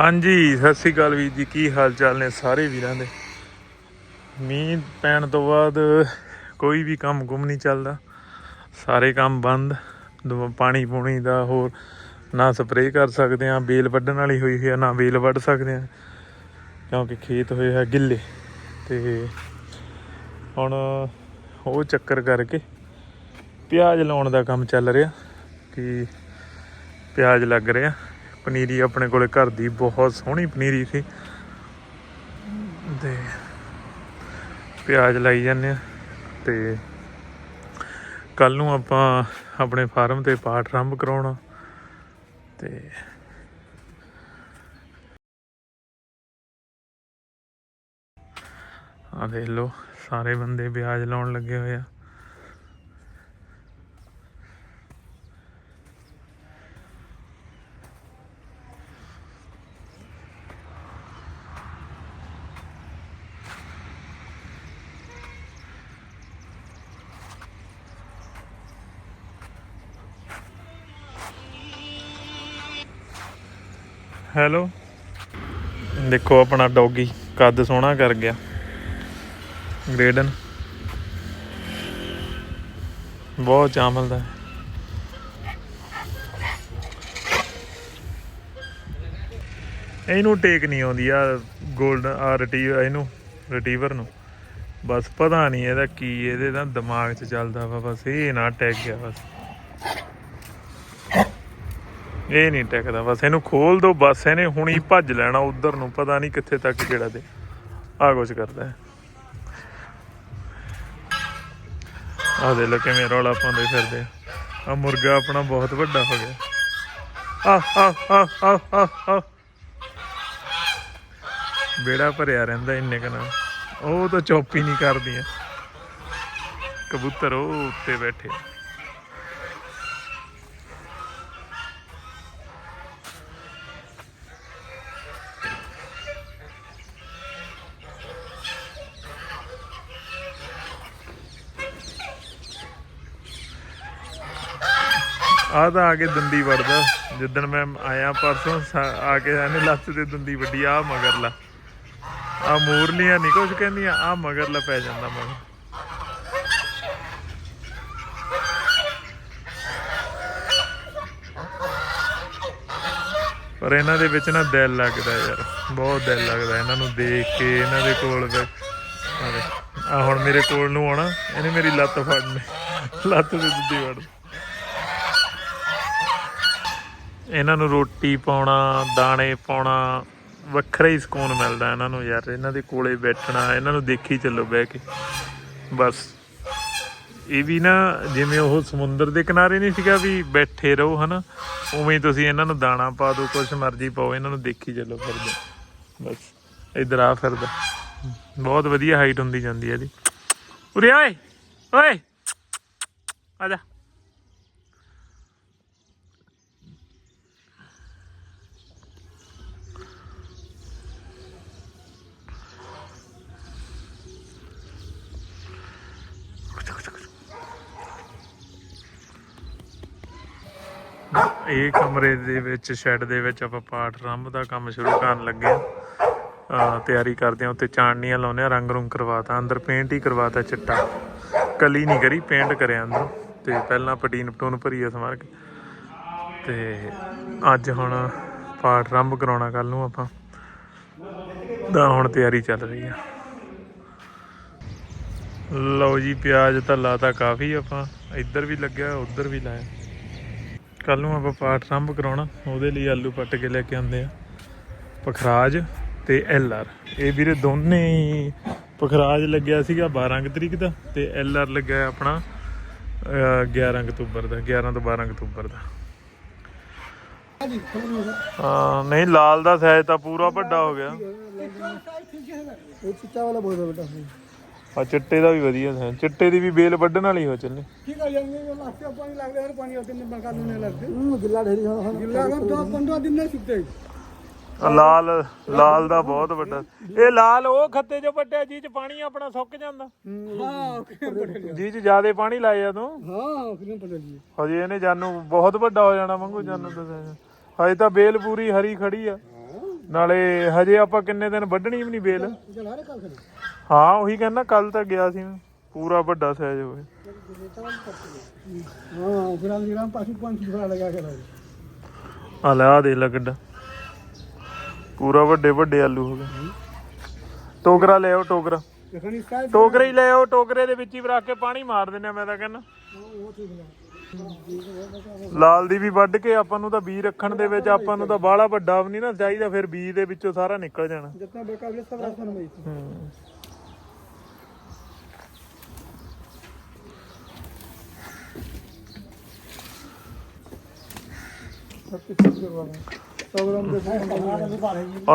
ਹਾਂਜੀ, ਸਤਿ ਸ੍ਰੀ ਅਕਾਲ ਵੀਰ ਜੀ। ਕੀ ਹਾਲ ਚਾਲ ਨੇ ਸਾਰੇ ਵੀਰਾਂ ਦੇ? ਮੀਂਹ ਪੈਣ ਤੋਂ ਬਾਅਦ ਕੋਈ ਵੀ ਕੰਮ ਗੁੰਮ ਨਹੀਂ ਚੱਲਦਾ। ਸਾਰੇ ਕੰਮ ਬੰਦ ਦੁ- ਪਾਣੀ ਪੂਣੀ ਦਾ ਹੋਰ ਨਾ ਸਪਰੇਅ ਕਰ ਸਕਦੇ ਆ ਬੇਲ ਵੱਢਣ ਵਾਲੀ ਹੋਈ ਹੋਈ ਆ, ਨਾ ਬੇਲ ਵੱਢ ਸਕਦੇ ਆ ਕਿਉਂਕਿ ਖੇਤ ਹੋਏ ਆ ਗਿੱਲੇ। ਤੇ ਹੁਣ ਉਹ ਚੱਕਰ ਕਰਕੇ ਪਿਆਜ਼ ਲਾਉਣ ਦਾ ਕੰਮ ਚੱਲ ਰਿਹਾ, ਕਿ ਪਿਆਜ਼ ਲੱਗ ਰਿਹਾ। ਪਨੀਰੀ ਆਪਣੇ ਕੋਲੇ ਘਰ ਦੀ ਬਹੁਤ ਸੋਹਣੀ ਪਨੀਰੀ ਸੀ। ਤੇ ਪਿਆਜ਼ ਲਾਈ ਜਾਂਦੇ ਆ ਤੇ ਕੱਲ ਨੂੰ ਆਪਾਂ ਆਪਣੇ ਫਾਰਮ ਤੇ ਪਾਠ ਆਰੰਭ ਕਰਾਉਣਾ। ਤੇ ਆ ਦੇਖ ਲਓ, ਸਾਰੇ ਬੰਦੇ ਪਿਆਜ਼ ਲਾਉਣ ਲੱਗੇ ਹੋਏ ਆ। ਹੈਲੋ। ਦੇਖੋ ਆਪਣਾ ਡੌਗੀ ਕੱਦ ਸੋਹਣਾ ਕਰ ਗਿਆ। ਗ੍ਰੇਡਨ। ਬਹੁਤ ਚਾਮਲਦਾ ਹੈ। ਇਹਨੂੰ ਟੇਕ ਨਹੀਂ ਆਉਂਦੀ ਆ 골ਡਨ ਆ ਰਟੀਵ ਇਹਨੂੰ ਰਿਟੀਵਰ ਨੂੰ। ਬਸ ਪਤਾ ਨਹੀਂ ਇਹਦਾ ਕੀ, ਇਹਦੇ ਤਾਂ ਦਿਮਾਗ 'ਚ ਚੱਲਦਾ ਵਾ, ਬਸ ਇਹ ਨਾ ਟੈਗ ਗਿਆ ਬਸ। ਇਹ ਨਹੀਂ ਟਿਕਦਾ, ਬਸ ਇਹਨੂੰ ਖੋਲ ਦੋ, ਬਸ ਇਹਨੇ ਹੁਣੀ ਭੱਜ ਲੈਣਾ ਉਧਰ ਨੂੰ, ਪਤਾ ਨਹੀਂ ਕਿੱਥੇ ਤੱਕ ਕਿਹੜਾ ਦੇ। ਆ ਕੁਛ ਕਰਦਾ ਹੈ। ਆ ਦੇ ਲੋ ਕਿਵੇਂ ਰੌਲਾ ਪਾਉਂਦੇ ਫਿਰਦੇ ਆ। ਮੁਰਗਾ ਆਪਣਾ ਬਹੁਤ ਵੱਡਾ ਹੋ ਗਿਆ। ਆ ਆ ਆ ਆ ਆ ਆ ਬੇੜਾ ਭਰਿਆ ਰਹਿੰਦਾ ਇੰਨੇ ਕਨਾ ਉਹ ਤਾਂ ਚੁੱਪ ਹੀ ਨਹੀਂ ਕਰਦੀਆਂ। ਕਬੂਤਰ ਉਹ ਉੱਤੇ ਬੈਠੇ ਆ ਤਾਂ ਆ ਕੇ ਦੰਦੀ ਵੜਦਾ। ਜਿੱਦਣ ਮੈਂ ਆਇਆ ਪਰਸੋਂ ਆ ਕੇ ਇਹਨੇ ਲੱਤ ਤੇ ਦੰਦੀ ਵੱਡੀ ਆ ਮਗਰਲਾ ਆ ਮੂਰਲੀਆਂ ਨਹੀਂ ਕੁਝ ਕਹਿੰਦੀਆਂ ਆ ਮਗਰਲਾ ਪੈ ਜਾਂਦਾ ਮਗਰ। ਪਰ ਇਹਨਾਂ ਦੇ ਵਿੱਚ ਨਾ ਦਿਲ ਲੱਗਦਾ ਯਾਰ, ਬਹੁਤ ਦਿਲ ਲੱਗਦਾ ਇਹਨਾਂ ਨੂੰ ਦੇਖ ਕੇ, ਇਹਨਾਂ ਦੇ ਕੋਲ ਆ ਹੁਣ ਮੇਰੇ ਕੋਲ ਨੂੰ ਆਉਣਾ, ਇਹਨੇ ਮੇਰੀ ਲੱਤ ਫੜਨੀ, ਲੱਤ ਤੇ ਦੰਦੀ ਵੜ ਇਹਨਾਂ ਨੂੰ ਰੋਟੀ ਪਾਉਣਾ, ਦਾਣੇ ਪਾਉਣਾ, ਵੱਖਰਾ ਹੀ ਸਕੂਨ ਮਿਲਦਾ ਇਹਨਾਂ ਨੂੰ ਯਾਰ। ਇਹਨਾਂ ਦੇ ਕੋਲੇ ਬੈਠਣਾ, ਇਹਨਾਂ ਨੂੰ ਦੇਖੀ ਚੱਲੋ ਬਹਿ ਕੇ। ਬਸ। ਇਹ ਵੀ ਨਾ ਜਿਵੇਂ ਉਹ ਸਮੁੰਦਰ ਦੇ ਕਿਨਾਰੇ ਨਹੀਂ ਸੀਗਾ ਵੀ ਬੈਠੇ ਰਹੋ, ਹਨਾ? ਉਵੇਂ ਤੁਸੀਂ ਇਹਨਾਂ ਨੂੰ ਦਾਣਾ ਪਾ ਦਿਓ, ਕੁਛ ਮਰਜ਼ੀ ਪਾਓ, ਇਹਨਾਂ ਨੂੰ ਦੇਖੀ ਚੱਲੋ ਫਿਰਦੇ। ਬਸ। ਇਧਰ ਆ ਫਿਰਦਾ। ਬਹੁਤ ਵਧੀਆ ਹਾਈਟ ਹੁੰਦੀ ਜਾਂਦੀ ਹੈ ਇਹਦੀ। ਉਰੇ ਓਏ ਓਏ। ਆ ਜਾ। ਇਹ ਕਮਰੇ ਦੇ ਵਿੱਚ, ਸ਼ੈੱਡ ਦੇ ਵਿੱਚ ਆਪਾਂ ਪਾਠ ਆਰੰਭ ਦਾ ਕੰਮ ਸ਼ੁਰੂ ਕਰਨ ਲੱਗੇ ਆ ਤਿਆਰੀ ਕਰਦੇ ਆ ਉੱਤੇ ਚਾਣਨੀਆਂ ਲਾਉਨੇ ਆ ਰੰਗ ਰੁੰਗ ਕਰਵਾਤਾ, ਅੰਦਰ ਪੇਂਟ ਹੀ ਕਰਵਾਤਾ ਚਿੱਟਾ। ਕਲੀ ਨਹੀਂ ਕਰੀ ਪੇਂਟ ਕਰਿਆ ਅੰਦਰ। ਤੇ ਪਹਿਲਾਂ ਪਟੀਨ ਪਟੂਨ ਭਰੀ ਆ ਸਮਾਰ ਕੇ ਤੇ ਅੱਜ ਹੁਣ ਪਾਠ ਆਰੰਭ ਕਰਾਉਣਾ ਕੱਲ ਨੂੰ ਆਪਾਂ। ਦਾ ਹੁਣ ਤਿਆਰੀ ਚੱਲ ਰਹੀ ਆ। ਲਓ ਜੀ, ਪਿਆਜ਼ ਤਾਂ ਲਾਤਾ ਕਾਫੀ ਆਪਾਂ। ਇੱਧਰ ਵੀ ਲੱਗਿਆ, ਉੱਧਰ ਵੀ ਲਾਇਆ। ਕੱਲ ਨੂੰ ਆਪਾਂ ਪਾਠ ਆਰੰਭ ਕਰਾਉਣਾ ਉਹਦੇ ਲਈ ਆਲੂ ਪੱਟ ਕੇ ਲੈ ਕੇ ਆਉਂਦੇ ਆ। ਪਖਰਾਜ ਤੇ ਐਲ ਆਰ ਇਹ ਵੀਰੇ ਦੋਨੇ ਪਖਰਾਜ ਲੱਗਿਆ ਸੀਗਾ 12 ਤਰੀਕ ਦਾ ਤੇ ਐਲ ਆਰ ਲੱਗਿਆ ਆਪਣਾ ਅਹ, 11 ਅਕਤੂਬਰ ਦਾ 11 ਤੋਂ 12 ਅਕਤੂਬਰ ਦਾ। ਹਾਂ ਨਹੀਂ ਲਾਲ ਦਾ ਸਾਈਜ਼ ਤਾਂ ਪੂਰਾ ਵੱਡਾ ਹੋ ਗਿਆ। ਇਹ ਚਿੱਟਾ ਵਾਲਾ ਬਹੁਤ ਬੇਟਾ ਆ ਚਿੱਟੇ ਦਾ ਵੀ ਵਧੀਆ ਹੈ ਚਿੱਟੇ ਦੀ ਵੀ ਬੇਲ ਵੱਢਣ ਵਾਲੀ ਹੋ ਚੱਲੇ। ਲਾਲ ਦਾ ਬਹੁਤ ਵੱਡਾ। ਇਹ ਲਾਲ ਉਹ ਖੱਤੇ ਜੋ ਵੱਡਿਆ ਜੀ ਚ ਪਾਣੀ ਆਪਣਾ ਸੁੱਕ ਜਾਂਦਾ। ਜੀ ਚ ਜ਼ਿਆਦਾ ਪਾਣੀ ਲਾਏ ਆ ਤੂੰ। ਹਾਂ ਹਜੇ ਇਹਨੇ ਜਾਨੂ ਬਹੁਤ ਵੱਡਾ ਹੋ ਜਾਣਾ ਵਾਂਗੂ ਜਾਨੂ ਤਾਂ ਹਜੇ ਤਾਂ ਬੇਲ ਪੂਰੀ ਹਰੀ ਖੜੀ ਆ। ਨਾਲੇ ਹਜੇ ਆਪਾਂ ਕਿੰਨੇ ਦਿਨ ਵੱਢਣੀ ਵੀ ਨਹੀਂ ਬੇਲ ਹਾਂ ਉਹੀ ਕਹਿੰਦਾ ਕੱਲ ਤਾਂ ਗਿਆ ਸੀ ਪੂਰਾ ਵੱਡਾ ਸਾਈਜ਼ ਹੋਵੇ ਹਾਂ ਫਿਰ ਆ ਲੈ ਆ ਦੇਖ ਲੈ ਪੂਰਾ ਵੱਡੇ ਵੱਡੇ ਆਲੂ ਹੋ ਗਏ। ਟੋਕਰਾ ਲੈ ਆਓ ਟੋਕਰਾ। ਟੋਕਰੇ ਹੀ ਲੈ ਆਓ ਟੋਕਰੇ ਦੇ ਵਿੱਚ ਹੀ ਰੱਖ ਕੇ ਪਾਣੀ ਮਾਰ ਦਿੰਦੇ ਆ ਮੈਂ ਤਾਂ ਕਹਿੰਦਾ। ਲਾਲ ਦੀ ਵੀ ਵੱਢ ਕੇ ਆਪਾਂ ਨੂੰ ਤਾਂ ਬੀ ਰੱਖਣ ਦੇ ਵਿੱਚ ਆਪਾਂ ਨੂੰ ਤਾਂ ਬਾਹਲਾ ਵੱਡਾ ਵੀ ਨਹੀਂ ਨਾ ਚਾਹੀਦਾ ਫਿਰ ਬੀ ਦੇ ਵਿੱਚੋਂ ਸਾਰਾ ਨਿਕਲ ਜਾਣਾ। ਜਿੰਨਾ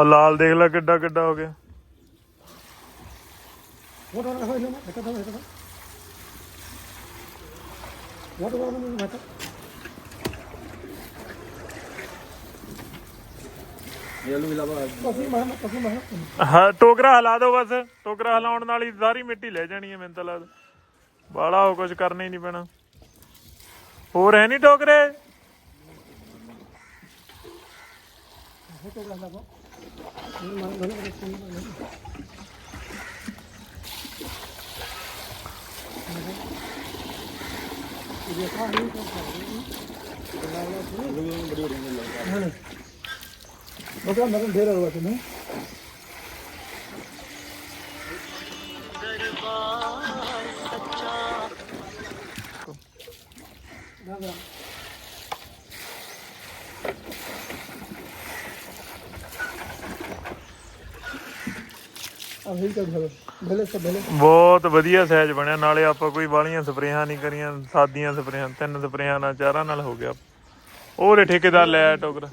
ਲਾਲ ਦੇਖ ਲੈ ਕਿੱਡਾ ਕਿੱਡਾ ਹੋ ਗਿਆ। ਉਹ ਤਾਂ ਹੋਇਆ ਨਾ ਇੱਕ ਤਾਂ ਹੋਇਆ What about the matter? ਹਾਂ ਟੋਕਰਾ ਹਿਲਾ ਦੋ ਬਸ। ਟੋਕਰਾ ਹਿਲਾਉਣ ਨਾਲ ਹੀ ਸਾਰੀ ਮਿੱਟੀ ਲੈ ਜਾਣੀ ਹੈ ਮੈਨੂੰ ਤਾਂ ਲੱਗਦਾ। ਬਾਲਾ ਹੋ ਕੁਝ ਕਰਨਾ ਹੀ ਨਹੀਂ ਪੈਣਾ। ਹੋਰ ਹੈ ਨਹੀਂ ਟੋਕਰੇ? मतलब मतलब ढेर हुआ तुम्हें अब ਬਹੁਤ ਵਧੀਆ ਸਹਿਜ ਬਣਿਆ, ਨਾਲੇ ਆਪਾਂ ਕੋਈ ਵਾਲੀਆਂ ਸਪਰੇਹਾਂ ਨਹੀਂ ਕਰੀਆਂ, ਸਾਦੀਆਂ ਸਪਰੇਹਾਂ, ਤਿੰਨ ਸਪਰੇਹਾਂ ਨਾਲ, ਚਾਰਾਂ ਨਾਲ ਹੋ ਗਿਆ। ਉਹ ਰੇ ਠੇਕੇਦਾਰ ਲੈ ਟੋਕਰਾ।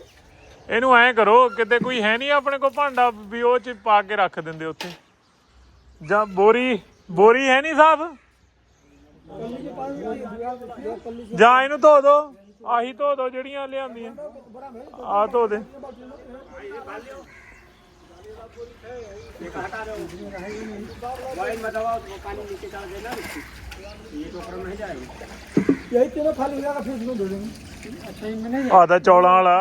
ਇਹਨੂੰ ਐਂ ਕਰੋ, ਕਿਤੇ ਕੋਈ ਹੈ ਨਹੀਂ ਆਪਣੇ ਕੋਲ ਭਾਂਡਾ, ਵੀ ਉਹ ਚ ਪਾ ਕੇ ਰੱਖ ਦਿੰਦੇ ਉੱਥੇ। ਜਾਂ ਬੋਰੀ ਬੋਰੀ ਹੈ ਨਹੀਂ ਸਾਫ਼? ਜਾਂ ਇਹਨੂੰ ਧੋ ਦੋ, ਆਹੀ ਧੋ ਦੋ ਜਿਹੜੀਆਂ ਲਿਆਂਦੀਆਂ। ਆ ਧੋ ਦੇ। यही तेरा खाली लगा फिर इसमें दे देंगे अच्छा इनमें नहीं ਆ ਤਾਂ ਚੌਲਾਂ ਵਾਲਾ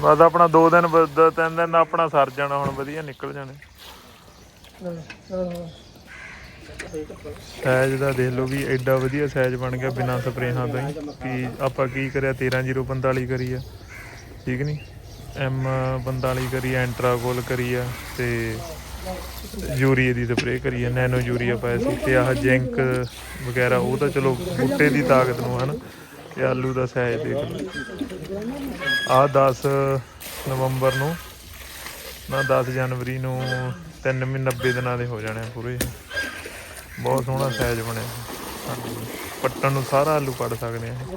ਬਸ ਆਪਣਾ 2 ਦਿਨ ਬ- ਦ- ਤਿੰਨ ਦਿਨ ਦਾ ਆਪਣਾ ਸਰ ਜਾਣਾ ਹੁਣ ਵਧੀਆ ਨਿਕਲ ਜਾਣੇ ਸਾਈਜ਼ ਦਾ ਦੇਖ ਲਓ ਵੀ ਐਡਾ ਵਧੀਆ ਸਾਈਜ਼ ਬਣ ਗਿਆ ਬਿਨਾਂ ਸਪਰੇਹਾਂ ਤੋਂ ਹੀ। ਕਿ ਆਪਾਂ ਕੀ ਕਰਿਆ? 13045 ਕਰੀ ਆ ਠੀਕ ਨਹੀਂ ਐਮ 45 ਕਰੀ ਆ ਐਂਟਰਾਗੋਲ ਕਰੀ ਆ ਤੇ ਯੂਰੀਏ ਦੀ ਸਪਰੇਅ ਕਰੀ ਆ ਨੈਨੋ ਯੂਰੀਆ ਪਾਇਆ ਸੀ ਤੇ ਆਹ ਜਿੰਕ ਵਗੈਰਾ, ਉਹ ਤਾਂ ਚਲੋ ਬੂਟੇ ਦੀ ਤਾਕਤ ਨੂੰ ਹਨ ਤੇ ਆਲੂ ਦਾ ਸਾਈਜ਼ ਦੇਖ ਲਓ। ਆਹ 10 ਨਵੰਬਰ ਨੂੰ, ਨਾ 10 ਜਨਵਰੀ ਨੂੰ 3 ਮਹੀਨੇ 90 ਦਿਨਾਂ ਦੇ ਹੋ ਜਾਣੇ ਆ ਪੂਰੇ। ਬਹੁਤ ਸੋਹਣਾ ਸਾਈਜ਼ ਬਣਿਆ ਹਾਂਜੀ। ਪੱਟਣ ਨੂੰ ਸਾਰਾ ਆਲੂ ਕੱਢ ਸਕਦੇ ਆ ਇਹ।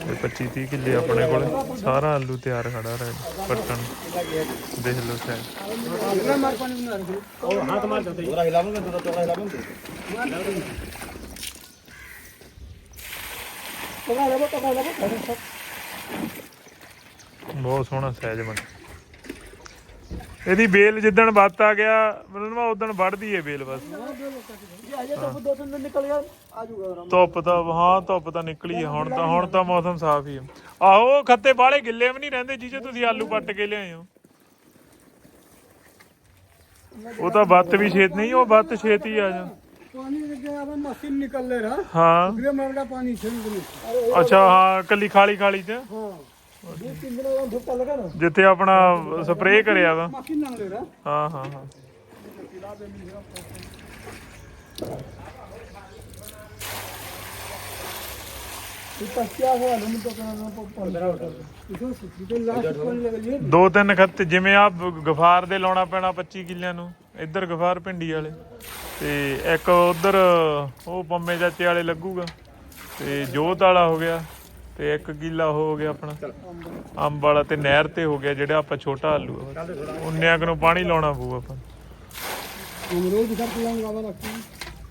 ਤੇ 25 30 ਕਿੱਲੇ ਆਪਣੇ ਕੋਲ ਸਾਰਾ ਆਲੂ ਤਿਆਰ ਖੜਾ ਰਿਹਾ ਪੱਟਣ ਨੂੰ। ਦੇਖ ਲਓ ਸਾਈਜ਼ इतना मार पानी में ना रखो पका लो पका लो पका लो ਬਹੁਤ ਸੋਹਣਾ ਸਾਈਜ਼ ਬਣਿਆ ਇਹਦੀ ਬੇਲ ਜਿੱਦਣ ਬੱਤ ਆ ਗਿਆ ਮੈਨੂੰ ਨਾ ਉਦੋਂ ਵੱਢਦੀ ਏ ਬੇਲ ਬਸ ये आइए तो दो तीन दिन निकल गया आज होगा आराम ਧੁੱਪ ਤਾਂ ਹਾਂ ਧੁੱਪ ਤਾਂ ਨਿਕਲੀ ਹੈ ਹੁਣ ਤਾਂ ਹੁਣ ਤਾਂ ਮੌਸਮ ਸਾਫ਼ ਹੀ ਹੈ ਆਹੋ ਖੱਤੇ ਬਾਲੇ ਗਿੱਲੇ ਵੀ ਨਹੀਂ ਰਹਿੰਦੇ ਜੀ ਤੁਸੀਂ ਆਲੂ ਪੱਟ ਕੇ ਲਿਆਏ ਹੋ ਉਹ ਤਾਂ ਬੱਤ ਵੀ ਛੇਤ ਨਹੀਂ ਉਹ ਬੱਤ ਛੇਤੀ ਆ ਜਾ पानी लग गया अब मशीन निकल ले रहा ਹਾਂ पूरे मरड़ा पानी से निकले ਅੱਛਾ ਹਾਂ ਕੱਲੀ ਖਾਲੀ ਖਾਲੀ ਚ हाँ ਜਿੱਥੇ ਆਪਣਾ ਸਪਰੇਅ ਕਰਿਆ ਵਾ। ਹਾਂ ਹਾਂ ਹਾਂ। ਦੋ ਤਿੰਨ ਖੱਤ ਜਿਵੇਂ ਆ ਗਫਾਰ ਦੇ ਲਾਉਣਾ ਪੈਣਾ 25 ਕਿੱਲਿਆਂ ਨੂੰ ਇੱਧਰ ਗਫਾਰ ਪਿੰਡੀ ਵਾਲੇ। ਤੇ ਇੱਕ ਉਧਰ ਉਹ ਪੰਮੇ ਚਾਚੇ ਵਾਲੇ ਲੱਗੂਗਾ। ਤੇ ਜੋਤ ਵਾਲਾ ਹੋ ਗਿਆ। ਤੇ ਇੱਕ ਗੀਲਾ ਹੋ ਗਿਆ ਆਪਣਾ। ਅੰਬ ਵਾਲਾ ਤੇ ਨਹਿਰ ਤੇ ਹੋ ਗਿਆ ਜਿਹੜਾ ਆਪਾਂ ਛੋਟਾ ਆਲੂ ਆ। ਉਹਨਿਆਂ ਨੂੰ ਪਾਣੀ ਲਾਉਣਾ ਪਊ ਆਪਾਂ।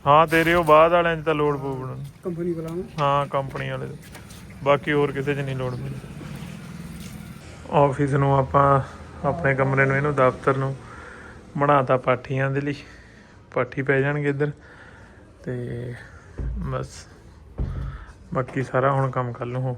ਹਾਂ ਤੇਰੇ ਉਹ ਬਾਅਦ ਵਾਲਿਆਂ 'ਚ ਤਾਂ ਲੋਡ ਪਊ ਬਣਨ ਕੰਪਨੀ ਵਾਲਾ ਹਾਂ ਕੰਪਨੀ ਵਾਲੇ ਬਾਕੀ ਹੋਰ ਕਿਸੇ 'ਚ ਨਹੀਂ ਲੋੜ ਪਊ ਆਫਿਸ ਨੂੰ ਆਪਾਂ ਆਪਣੇ ਕਮਰੇ ਨੂੰ ਇਹਨੂੰ ਦਫ਼ਤਰ ਨੂੰ ਬਣਾਤਾ ਪਾਠੀਆਂ ਦੇ ਲਈ। ਪਾਠੀ ਪੈ ਜਾਣਗੇ ਇੱਧਰ। ਤੇ ਬਸ। ਬਾਕੀ ਸਾਰਾ ਹੁਣ ਕੰਮ ਕੱਲ ਨੂੰ ਹੋ